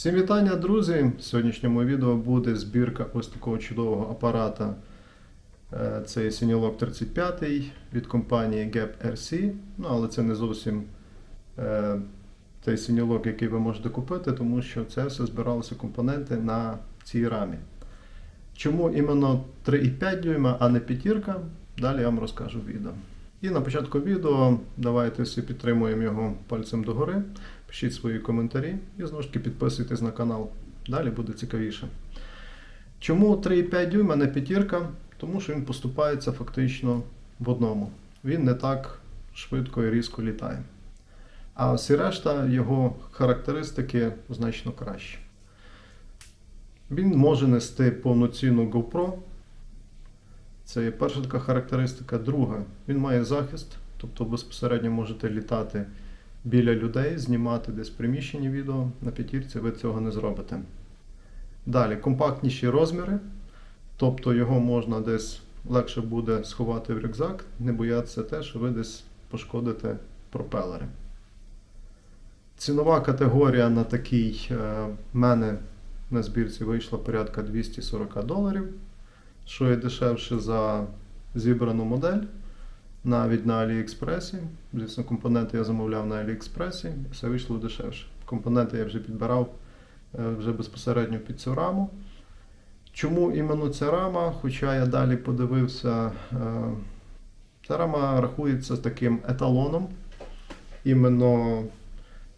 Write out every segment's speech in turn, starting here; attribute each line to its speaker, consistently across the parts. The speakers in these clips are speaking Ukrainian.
Speaker 1: Всім вітання, друзі! В сьогоднішньому відео буде збірка ось такого чудового апарата. Е, Це є 35 від компанії Gap RC. Ну, але це не зовсім е, той Siniloc, який ви можете купити, тому що це все збиралися компоненти на цій рамі. Чому іменно 3,5 дюйма, а не п'ятірка? Далі я вам розкажу відео. І на початку відео давайте всі підтримуємо його пальцем догори. Пишіть свої коментарі і знову ж таки підписуйтесь на канал. Далі буде цікавіше. Чому 3,5 дюйма, не п'ятірка? Тому що він поступається фактично в одному. Він не так швидко і різко літає. А всі решта його характеристики значно кращі. Він може нести повноцінну GoPro. Це є перша така характеристика. Друга, він має захист, тобто безпосередньо можете літати біля людей, знімати десь приміщені відео. На п'ятірці ви цього не зробите. Далі, компактніші розміри, тобто його можна десь легше буде сховати в рюкзак, не боятися те, що ви десь пошкодите пропелери. Цінова категорія на такий е, в мене на збірці вийшла порядка 240 доларів, що є дешевше за зібрану модель навіть на Аліекспресі. Звісно, компоненти я замовляв на Аліекспресі, і все вийшло дешевше. Компоненти я вже підбирав е, вже безпосередньо під цю раму. Чому іменно ця рама? Хоча я далі подивився, е, ця рама рахується таким еталоном іменно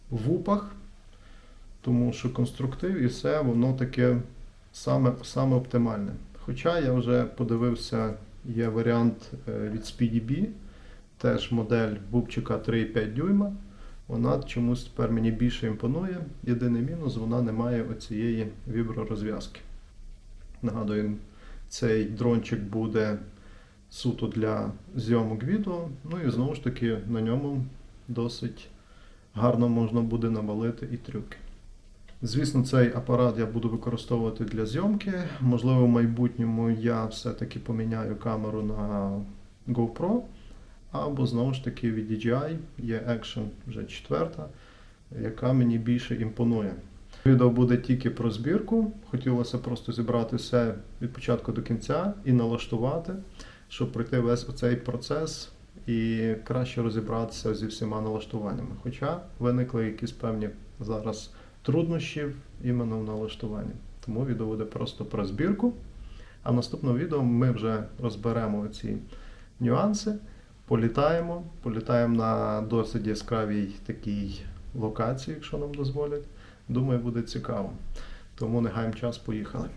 Speaker 1: в упах, тому що конструктив і все, воно таке саме, саме оптимальне. Хоча я вже подивився, є варіант е, від SpeedyB, теж модель бубчика 3,5 дюйма. Вона чомусь тепер мені більше імпонує. Єдиний мінус, вона не має оцієї вібророзв'язки. Нагадую, цей дрончик буде суто для зйомок відео. Ну і знову ж таки на ньому досить гарно можна буде навалити і трюки. Звісно, цей апарат я буду використовувати для зйомки. Можливо, в майбутньому я все-таки поміняю камеру на GoPro. Або знову ж таки від DJI є Action вже четверта, яка мені більше імпонує. Відео буде тільки про збірку. Хотілося просто зібрати все від початку до кінця і налаштувати, щоб пройти весь оцей процес і краще розібратися зі всіма налаштуваннями. Хоча виникли якісь певні зараз труднощі іменно в налаштуванні. Тому відео буде просто про збірку. А в наступному відео ми вже розберемо ці нюанси, політаємо, політаємо на досить яскравій такій локації, якщо нам дозволять. Думаю, буде цікаво. Тому не час, поїхали.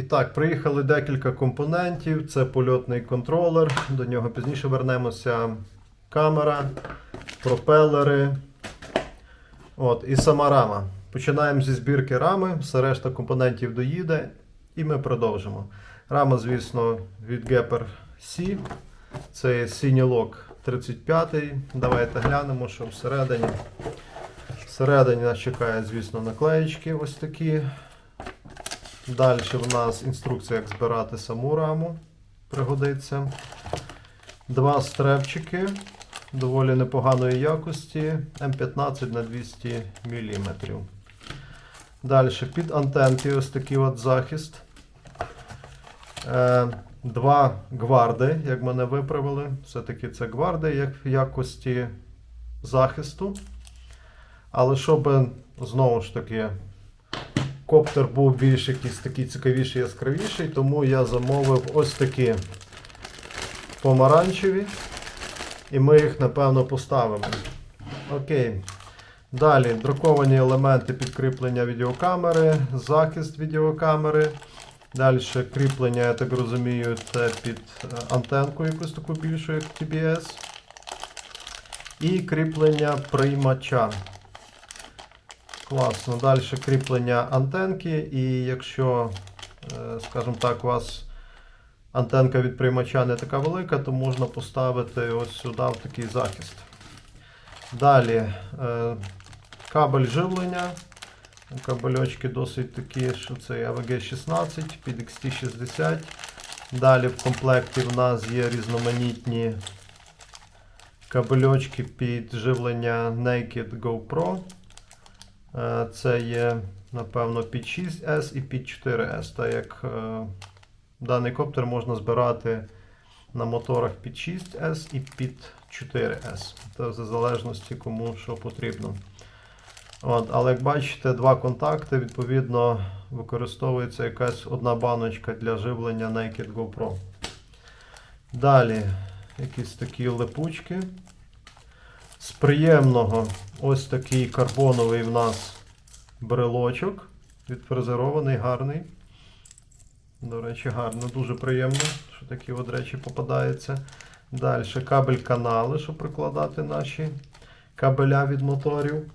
Speaker 1: І так, приїхали декілька компонентів. Це польотний контролер, до нього пізніше вернемося. Камера, пропелери. От, і сама рама. Починаємо зі збірки рами, все решта компонентів доїде, і ми продовжимо. Рама, звісно, від Gepper C. Це Siniloc 35. Давайте глянемо, що всередині. Всередині нас чекають, звісно, наклеїчки ось такі. Далі в нас інструкція, як збирати саму раму. Пригодиться. Два стрепчики доволі непоганої якості М15 на 200 мм. Далі під антенки ось такий от захист. Е, Два гварди, як мене виправили. Все-таки це гварди як в якості захисту. Але щоб знову ж таки коптер був більш якийсь такий цікавіший, яскравіший, тому я замовив ось такі помаранчеві. І ми їх, напевно, поставимо. Окей. Далі друковані елементи підкріплення відеокамери, захист відеокамери. Далі кріплення, я так розумію, це під е, антенку якусь таку більшу, як TBS. І кріплення приймача. Класно. Далі кріплення антенки, і якщо, е, скажімо так, у вас антенка від приймача не така велика, то можна поставити ось сюди в такий захист. Далі е, Кабель живлення. Кабельочки досить такі, що це AVG 16 під XT60. Далі в комплекті в нас є різноманітні кабельочки під живлення Naked GoPro. Е, Це є, напевно, під 6S і під 4S. Так як е, даний коптер можна збирати на моторах під 6S і під 4S. Це в залежності кому що потрібно. От, але як бачите, два контакти, відповідно, використовується якась одна баночка для живлення Naked GoPro. Далі якісь такі липучки. З приємного ось такий карбоновий в нас брелочок. Відфрезерований, гарний. До речі, гарно, дуже приємно, що такі от речі попадаються. Далі кабель канали, щоб прикладати наші кабеля від моторів.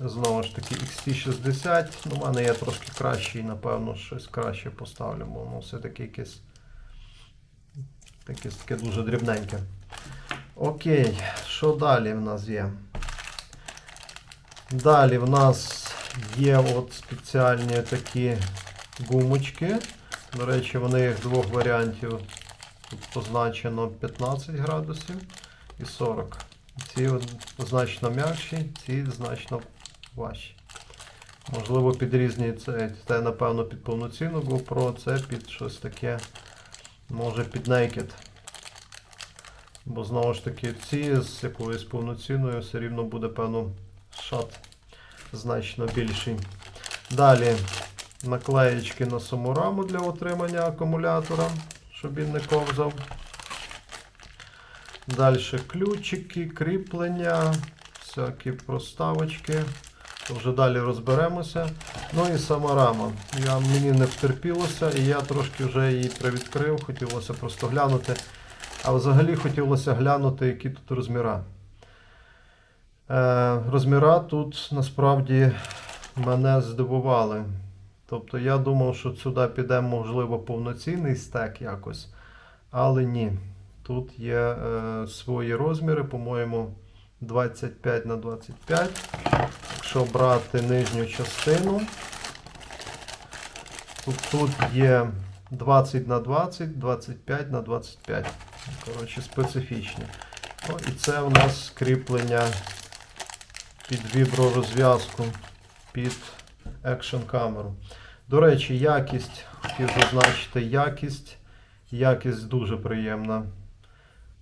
Speaker 1: Знову ж таки, XT60. Ну, у мене є трошки кращий, напевно, щось краще поставлю, бо воно все-таки якесь таке дуже дрібненьке. Окей, що далі в нас є? Далі в нас є от спеціальні такі гумочки. До речі, вони їх двох варіантів. Тут позначено 15 градусів і 40. Ці значно м'якші, ці значно важчі. Можливо, під різні це, це напевно під повноцінну GoPro, це під щось таке, може під Naked. Бо знову ж таки ці з якоюсь повноцінною все рівно буде, певно, шат значно більший. Далі наклеєчки на саму раму для отримання акумулятора, щоб він не ковзав. Далі ключики, кріплення, всякі проставочки. То вже далі розберемося. Ну і сама рама. Я, мені не втерпілося і я трошки вже її привідкрив, хотілося просто глянути. А взагалі хотілося глянути, які тут розміра. Е, розміра тут насправді мене здивували. Тобто я думав, що сюди піде, можливо, повноцінний стек якось. Але ні. Тут є е, свої розміри, по-моєму, 25 на 25. Якщо брати нижню частину, тут, тут є 20 на 20, 25 на 25. Коротше, специфічні. Ну, і це у нас кріплення під вібророзв'язку під екшн камеру. До речі, якість, хотів зазначити, якість. Якість дуже приємна.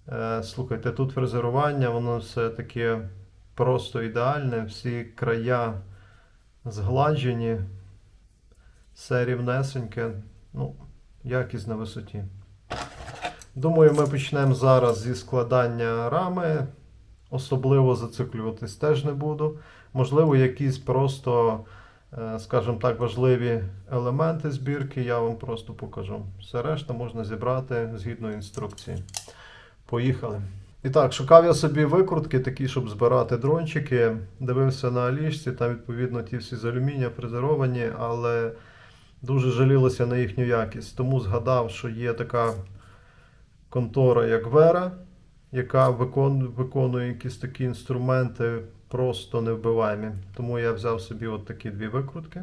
Speaker 1: Е, Слухайте, тут фрезерування, воно все таке просто ідеальне. Всі края згладжені, все рівнесеньке. Ну, якість на висоті. Думаю, ми почнемо зараз зі складання рами. Особливо зациклюватись теж не буду. Можливо, якісь просто, е, скажімо так, важливі елементи збірки я вам просто покажу. Все решта можна зібрати згідно інструкції. Поїхали. І так, шукав я собі викрутки, такі, щоб збирати дрончики. Дивився на Алішці, там, відповідно, ті всі з алюмінія фрезеровані, але дуже жалілося на їхню якість. Тому згадав, що є така контора, як Вера, яка викон, виконує якісь такі інструменти просто невбиваємі. Тому я взяв собі от такі дві викрутки.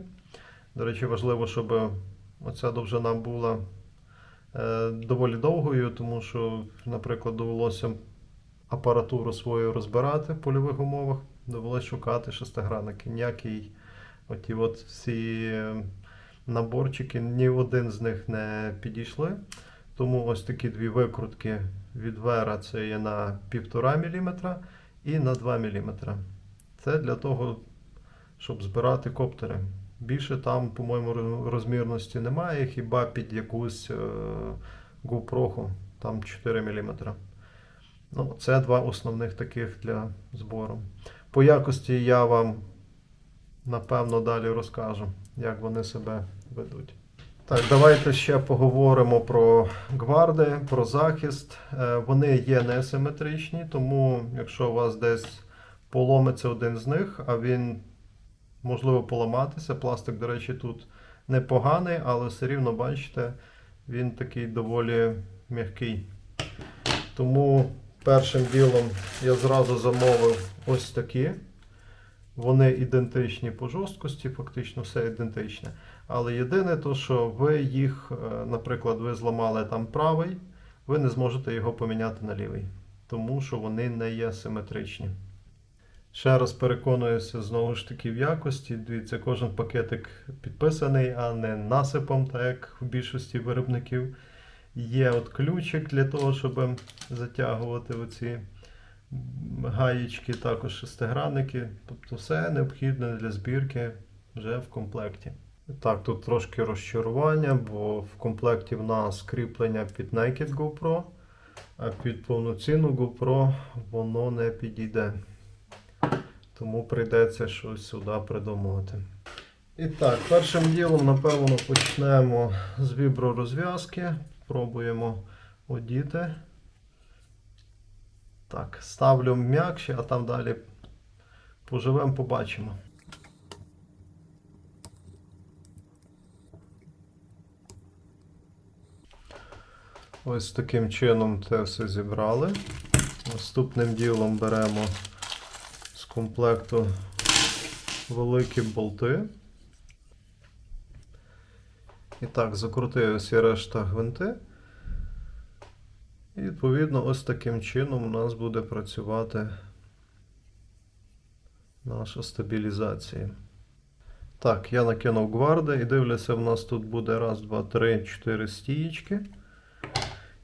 Speaker 1: До речі, важливо, щоб оця довжина була е, доволі довгою, тому що, наприклад, довелося апаратуру свою розбирати в польових умовах, довелося шукати шестигранники. Ніякий оті от всі е, наборчики, ні один з них не підійшли. Тому ось такі дві викрутки від Вера це є на 1,5 мм і на 2 мм. Це для того, щоб збирати коптери. Більше там, по-моєму, розмірності немає, хіба під якусь е, GoPro, там 4 мм. Ну, це два основних таких для збору. По якості я вам напевно далі розкажу, як вони себе ведуть. Так, давайте ще поговоримо про гварди, про захист. Е, Вони є несиметричні, тому якщо у вас десь поломиться один з них, а він можливо поламатися. Пластик, до речі, тут непоганий, але все рівно, бачите, він такий доволі м'який. Тому першим ділом я зразу замовив ось такі. Вони ідентичні по жорсткості, фактично все ідентичне. Але єдине то, що ви їх, е, наприклад, ви зламали там правий, ви не зможете його поміняти на лівий, тому що вони не є симетричні. Ще раз переконуюся знову ж таки в якості. Дивіться, кожен пакетик підписаний, а не насипом, так як в більшості виробників. Є от ключик для того, щоб затягувати оці гаєчки, також шестигранники. Тобто все необхідне для збірки вже в комплекті. Так, тут трошки розчарування, бо в комплекті в нас кріплення під Naked GoPro, а під повноцінну GoPro воно не підійде. Тому прийдеться щось сюди придумувати. І так, першим ділом, напевно, почнемо з вібророзв'язки. Пробуємо одіти. Так, ставлю м'якше, а там далі поживемо, побачимо. Ось таким чином це все зібрали. Наступним ділом беремо з комплекту великі болти. І так, закрутив всі решта гвинти. І відповідно ось таким чином у нас буде працювати наша стабілізація. Так, я накинув гварди і дивлюся, в нас тут буде раз, два, три, чотири стієчки,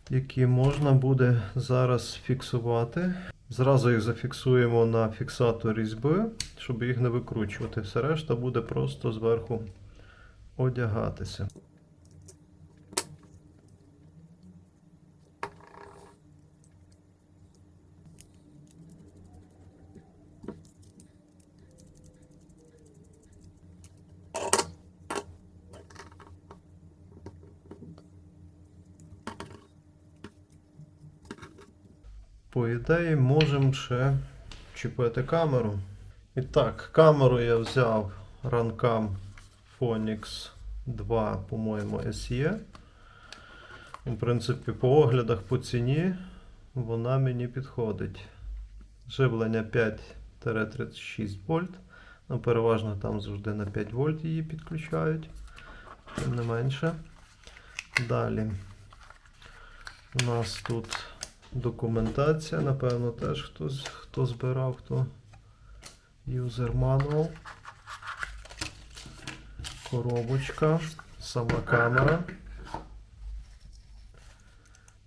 Speaker 1: які можна буде зараз фіксувати. Зразу їх зафіксуємо на фіксатор різьби, щоб їх не викручувати. Все решта буде просто зверху одягатися. По ідеї, можемо ще чіпити камеру. І так, камеру я взяв Runcam Phoenix 2, по-моєму, SE. В принципі, по оглядах по ціні вона мені підходить. Живлення 5-36 вольт. Ну, переважно там завжди на 5 вольт її підключають. Тим не менше. Далі. У нас тут документація, напевно, теж хтось хто збирав, хто user manual. Коробочка, сама камера.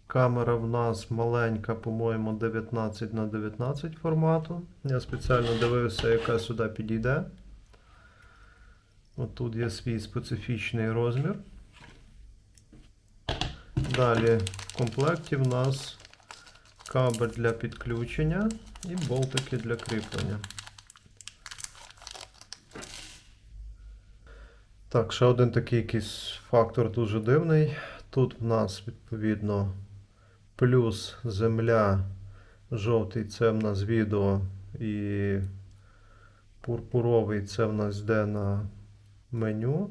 Speaker 1: Камера в нас маленька, по-моєму, 19 на 19 формату. Я спеціально дивився, яка сюди підійде. От тут є свій специфічний розмір. Далі в комплекті в нас кабель для підключення і болтики для кріплення. Так, ще один такий якийсь фактор дуже дивний. Тут в нас відповідно плюс земля, жовтий це в нас відео і пурпуровий це в нас йде на меню.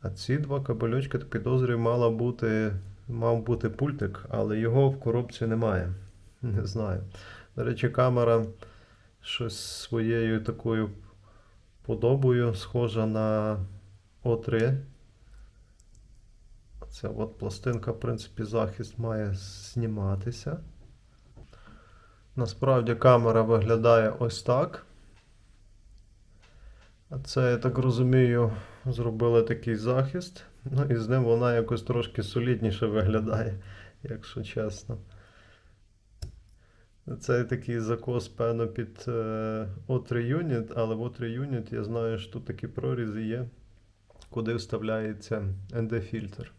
Speaker 1: А ці два кабельочки, так підозрюю, мала бути, мав бути пультик, але його в коробці немає. Не знаю. До речі, камера щось своєю такою подобою схожа на О3. Ця от пластинка, в принципі, захист має зніматися. Насправді камера виглядає ось так. А це, я так розумію, зробили такий захист. Ну і з ним вона якось трошки солідніше виглядає, якщо чесно. Це такий закос, певно, під е, O3 Unit, але в O3 Unit я знаю, що тут такі прорізи є, куди вставляється ND-фільтр.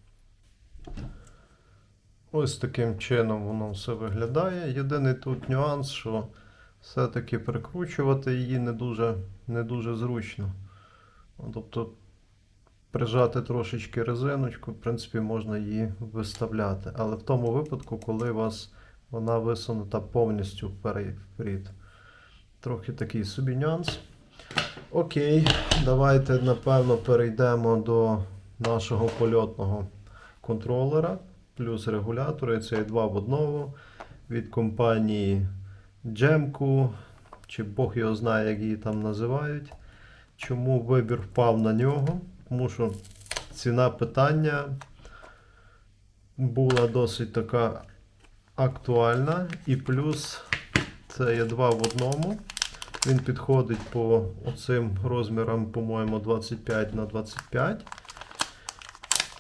Speaker 1: Ось таким чином воно все виглядає. Єдиний тут нюанс, що все-таки прикручувати її не дуже, не дуже зручно. Тобто прижати трошечки резиночку, в принципі, можна її виставляти. Але в тому випадку, коли у вас вона висунута повністю вперед. Трохи такий собі нюанс. Окей, давайте, напевно, перейдемо до нашого польотного контролера, плюс регулятори. Це є два в одному від компанії Jemku чи Бог його знає, як її там називають. Чому вибір впав на нього? Тому що ціна питання була досить така актуальна. І плюс це є два в одному. Він підходить по оцим розмірам, по-моєму, 25 на 25.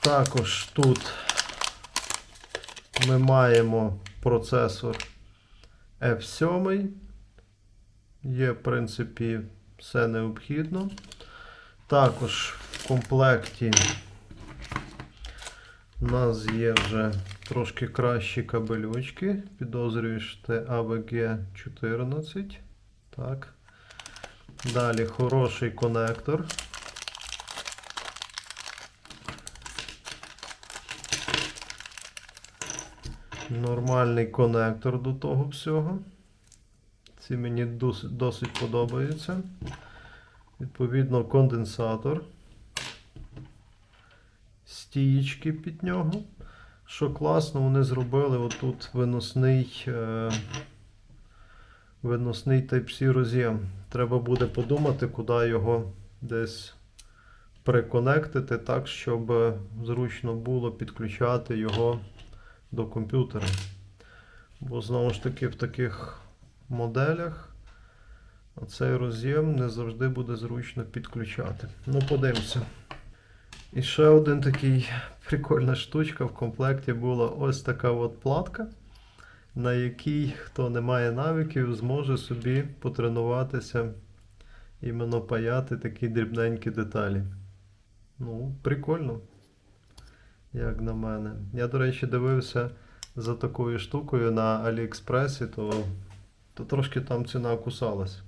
Speaker 1: Також тут ми маємо процесор F7. Є, в принципі, все необхідно. Також в комплекті у нас є вже трошки кращі кабелючки. Підозрюю, що це AVG 14. Так. Далі хороший конектор. Нормальний конектор до того всього. Ці мені дос- досить подобаються. Відповідно, конденсатор. Стієчки під нього. Що класно, вони зробили отут виносний, е, виносний Type-C роз'єм. Треба буде подумати, куди його десь приконектити так, щоб зручно було підключати його до комп'ютера. Бо знову ж таки в таких моделях оцей роз'єм не завжди буде зручно підключати. Ну, подивимося. І ще один такий прикольна штучка в комплекті була ось така от платка, на якій хто не має навиків, зможе собі потренуватися іменно паяти такі дрібненькі деталі. Ну, прикольно, як на мене. Я, до речі, дивився за такою штукою на Аліекспресі, то, то трошки там ціна кусалась.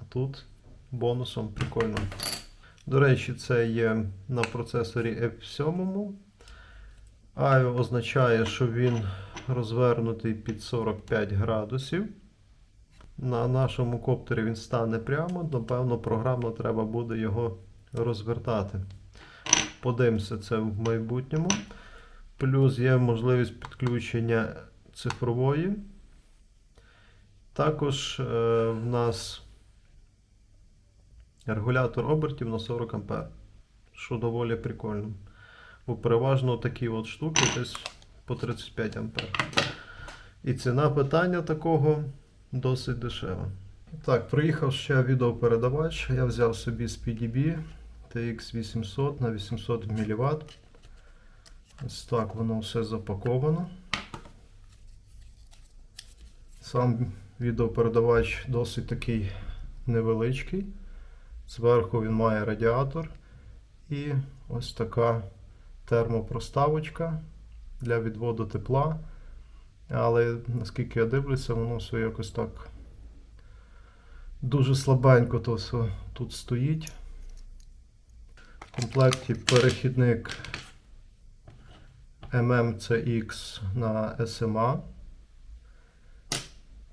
Speaker 1: А тут бонусом прикольно. До речі, це є на процесорі F7. IO означає, що він розвернутий під 45 градусів. На нашому коптері він стане прямо, напевно, програмно треба буде його розвертати. Подивимося це в майбутньому. Плюс є можливість підключення цифрової. Також е, в нас регулятор обертів на 40 А, що доволі прикольно. Бо переважно такі от штуки десь по 35 А. І ціна питання такого досить дешева. Так, приїхав ще відеопередавач. Я взяв собі з PDB TX800 на 800 мВт. Ось так воно все запаковано. Сам відеопередавач досить такий невеличкий. Зверху він має радіатор і ось така термопроставочка для відводу тепла. Але наскільки я дивлюся, воно все якось так дуже слабенько то все тут стоїть. В комплекті перехідник MMCX на SMA,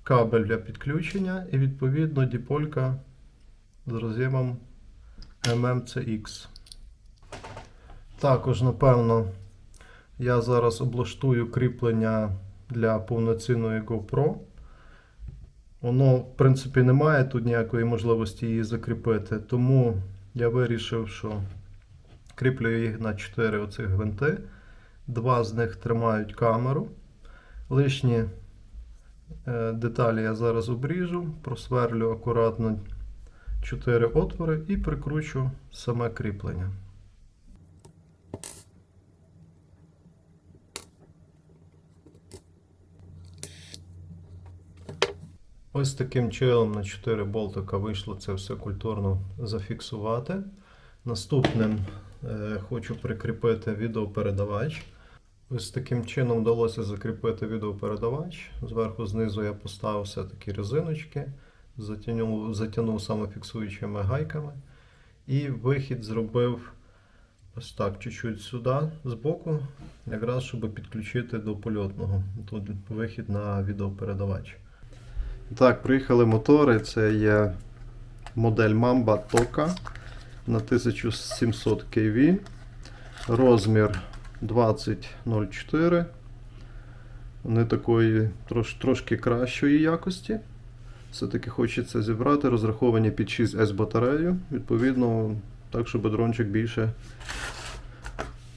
Speaker 1: кабель для підключення і відповідно діполька з роз'ємом MMCX. Також, напевно, я зараз облаштую кріплення для повноцінної GoPro. Воно, в принципі, немає тут ніякої можливості її закріпити, тому я вирішив, що кріплю їх на 4 оцих гвинти. Два з них тримають камеру. Лишні е, деталі я зараз обріжу, просверлю акуратно 4 отвори і прикручу саме кріплення. Ось таким чином на 4 болтика вийшло це все культурно зафіксувати. Наступним е, хочу прикріпити відеопередавач. Ось таким чином вдалося закріпити відеопередавач. Зверху знизу я поставив все такі резиночки, затягнув, затягнув самофіксуючими гайками. І вихід зробив ось так, чуть-чуть сюди, збоку, якраз щоб підключити до польотного. Тут вихід на відеопередавач. Так, приїхали мотори. Це є модель Mamba Toka на 1700 kV. Розмір 2004. Вони такої трош, трошки кращої якості. Все-таки хочеться зібрати, розраховані під 6С батарею. Відповідно, так, щоб дрончик більше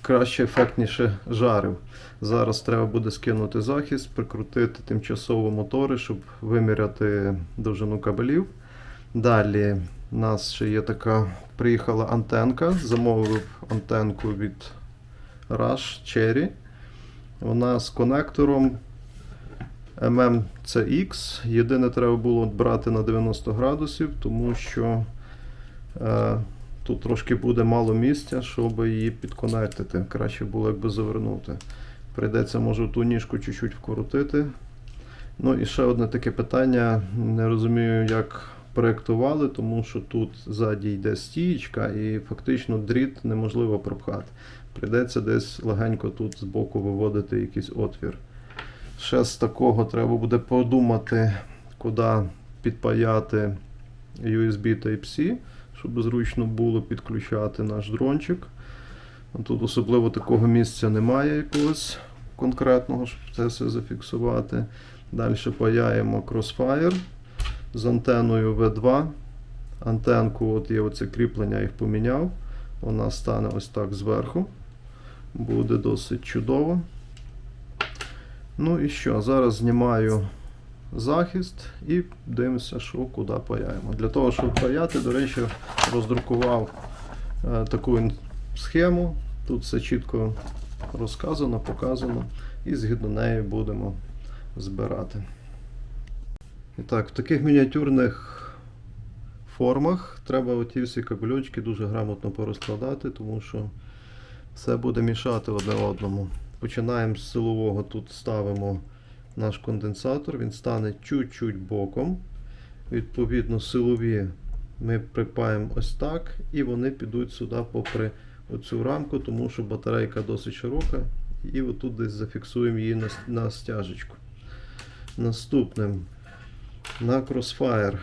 Speaker 1: краще, ефектніше жарив. Зараз треба буде скинути захист, прикрутити тимчасово мотори, щоб виміряти довжину кабелів. Далі у нас ще є така, приїхала антенка. Замовив антенку від Rush Cherry. Вона з конектором MMCX. Єдине треба було брати на 90 градусів, тому що е, тут трошки буде мало місця, щоб її підконектити. Краще було якби завернути. Прийдеться, може, ту ніжку чуть-чуть вкрутити. Ну і ще одне таке питання. Не розумію, як проєктували, тому що тут ззаді йде стієчка і фактично дріт неможливо пропхати. Прийдеться десь легенько тут збоку виводити якийсь отвір. Ще з такого треба буде подумати, куди підпаяти USB Type-C, щоб зручно було підключати наш дрончик. Тут особливо такого місця немає якогось конкретного, щоб це все зафіксувати. Далі паяємо Crossfire з антеною V2. Антенку, от є оце кріплення, я їх поміняв. Вона стане ось так зверху. Буде досить чудово. Ну і що? Зараз знімаю захист і дивимося, що куди паяємо. Для того, щоб паяти, до речі, роздрукував е, таку схему. Тут все чітко розказано, показано, і згідно неї будемо збирати. І так, в таких мініатюрних формах треба оті всі кабельочки дуже грамотно порозкладати, тому що все буде мішати одне одному. Починаємо з силового. Тут ставимо наш конденсатор, він стане чуть-чуть боком. Відповідно, силові ми припаємо ось так, і вони підуть сюди попри оцю рамку, тому що батарейка досить широка, і отут десь зафіксуємо її на, на стяжечку. Наступним на Crossfire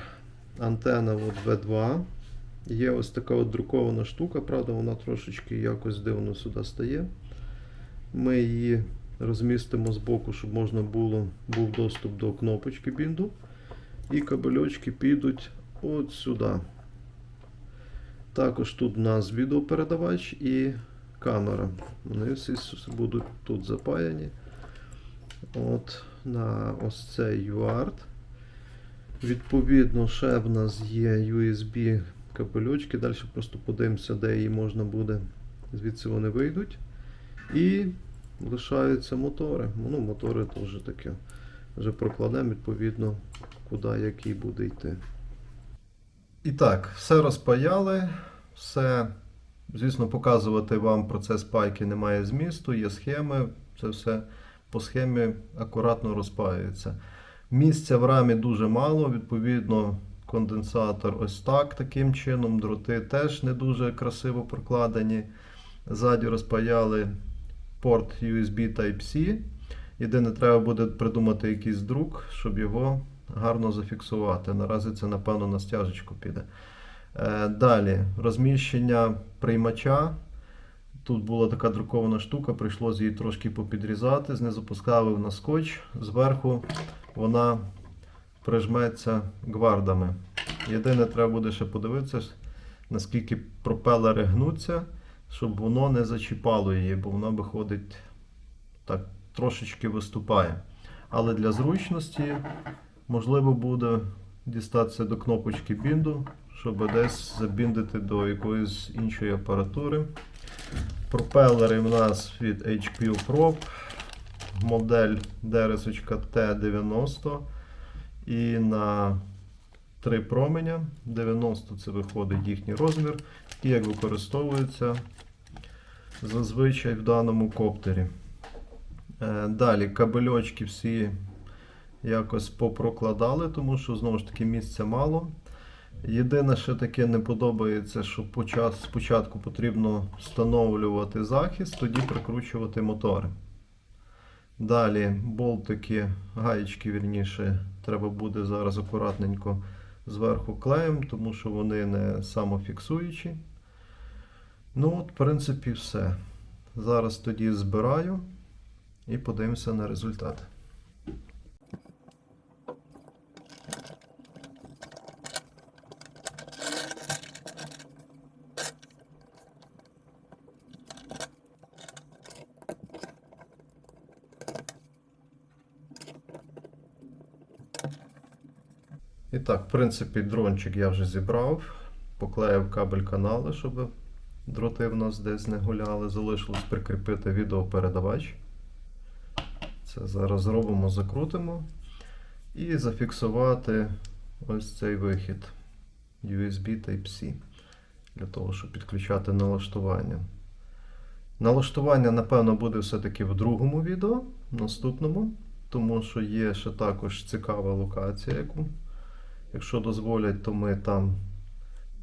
Speaker 1: антена от V2. Є ось така от друкована штука, правда, вона трошечки якось дивно сюди стає. Ми її розмістимо з боку, щоб можна було був доступ до кнопочки бінду. І кабельочки підуть от сюди. Також тут у нас відеопередавач і камера. Вони всі будуть тут запаяні. От на ось цей UART. Відповідно, ще в нас є USB капелючки. Далі просто подивимося, де її можна буде. Звідси вони вийдуть. І лишаються мотори. Ну, мотори теж таке. Вже прокладемо, відповідно, куди який буде йти. І так, все розпаяли, все. Звісно, показувати вам процес пайки немає змісту, є схеми, це все по схемі акуратно розпаюється. Місця в рамі дуже мало, відповідно, конденсатор ось так, таким чином, дроти теж не дуже красиво прокладені. Ззаді розпаяли порт USB Type-C. Єдине, треба буде придумати якийсь друк, щоб його гарно зафіксувати. Наразі це, напевно, на стяжечку піде. Е, Далі розміщення приймача. Тут була така друкована штука, прийшлося її трошки попідрізати, знизу поставив на скотч, зверху вона прижметься гвардами. Єдине, треба буде ще подивитися, наскільки пропелери гнуться, щоб воно не зачіпало її, бо вона виходить так трошечки виступає. Але для зручності можливо буде дістатися до кнопочки бінду, щоб десь забіндити до якоїсь іншої апаратури. Пропелери в нас від HQ Prop, модель DRS T90 і на три променя. 90 це виходить їхній розмір, і як використовується зазвичай в даному коптері. Е, Далі кабельочки всі якось попрокладали, тому що знову ж таки місця мало. Єдине, що таке не подобається, що спочатку потрібно встановлювати захист, тоді прикручувати мотори. Далі болтики, гаєчки, вірніше, треба буде зараз акуратненько зверху клеєм, тому що вони не самофіксуючі. Ну, от, в принципі, все. Зараз тоді збираю і подивимося на результат. І так, в принципі, дрончик я вже зібрав, поклеїв кабель канали, щоб дроти в нас десь не гуляли. Залишилось прикріпити відеопередавач. Це зараз зробимо, закрутимо. І зафіксувати ось цей вихід USB Type-C для того, щоб підключати налаштування. Налаштування, напевно, буде все-таки в другому відео, наступному, тому що є ще також цікава локація, яку, якщо дозволять, то ми там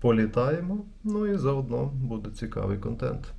Speaker 1: політаємо. Ну і заодно буде цікавий контент.